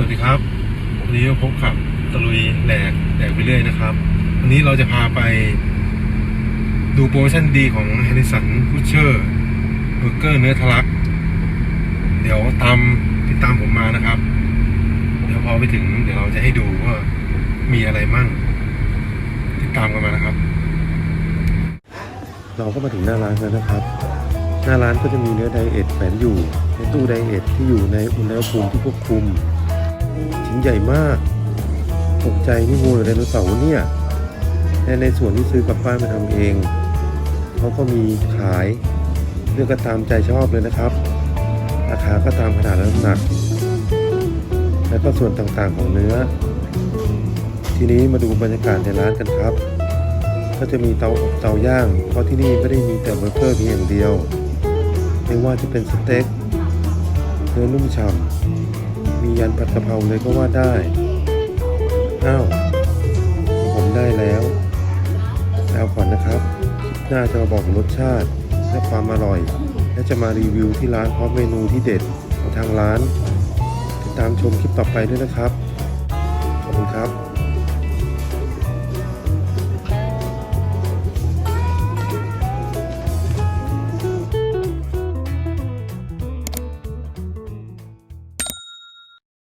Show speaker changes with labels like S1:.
S1: วัสดีครับ วันนี้พบกับตะลุยแหลกแหลกไปเรื่อยนะครับ วันนี้เราจะพาไปดูโปรโมชั่นดีของ h ฮน r สัน b ูเชอร์เบอร์เกอร์เนื้อทะลัก เดี๋ยวตามติดตามผมมานะครับ เดี๋ยวพอไปถึงเดี๋ยวเราจะให้ดูว่ามีอะไรมั่ง ติดตามกันมานะครับ เราก็มาถึงหน้าร้านแล้วนะครับ หน้าร้านก็จะมีเนื้อไดเอทแฝงอยู่ในตู้ไดเอทที่อยู่ในอุณหภูมิที่ควบคุม ชิ้นใหญ่มาก ตกใจนี่งูหรือไดโนเสาร์เนี่ยและในส่วนที่ซื้อกลับบ้านมาทำเองเขาก็มีขายเลือกก็ตามใจชอบเลยนะครับ ราคาก็ตามขนาดและน้ำหนัก แล้วก็ส่วนต่างๆของเนื้อ ทีนี้มาดูบรรยากาศในร้านกันครับ ก็จะมีเตาอบเตาย่าง เพราะที่นี่ไม่ได้มีแต่เบอร์เกอร์เพียงอย่างเดียว ไม่ว่าจะเป็นสเต็กเนื้อนุ่มฉ่ำ มียันผัดกะเพราเลยก็ว่าได้ อ้าว ผมได้แล้วแล้วก่อนนะครับคลิปหน้าจะมาบอกรสชาติและความอร่อย และจะมารีวิวที่ร้านพร้อมเมนูที่เด็ดของทางร้าน ติดตามชมคลิปต่อไปด้วยนะครับ ขอบคุณครับ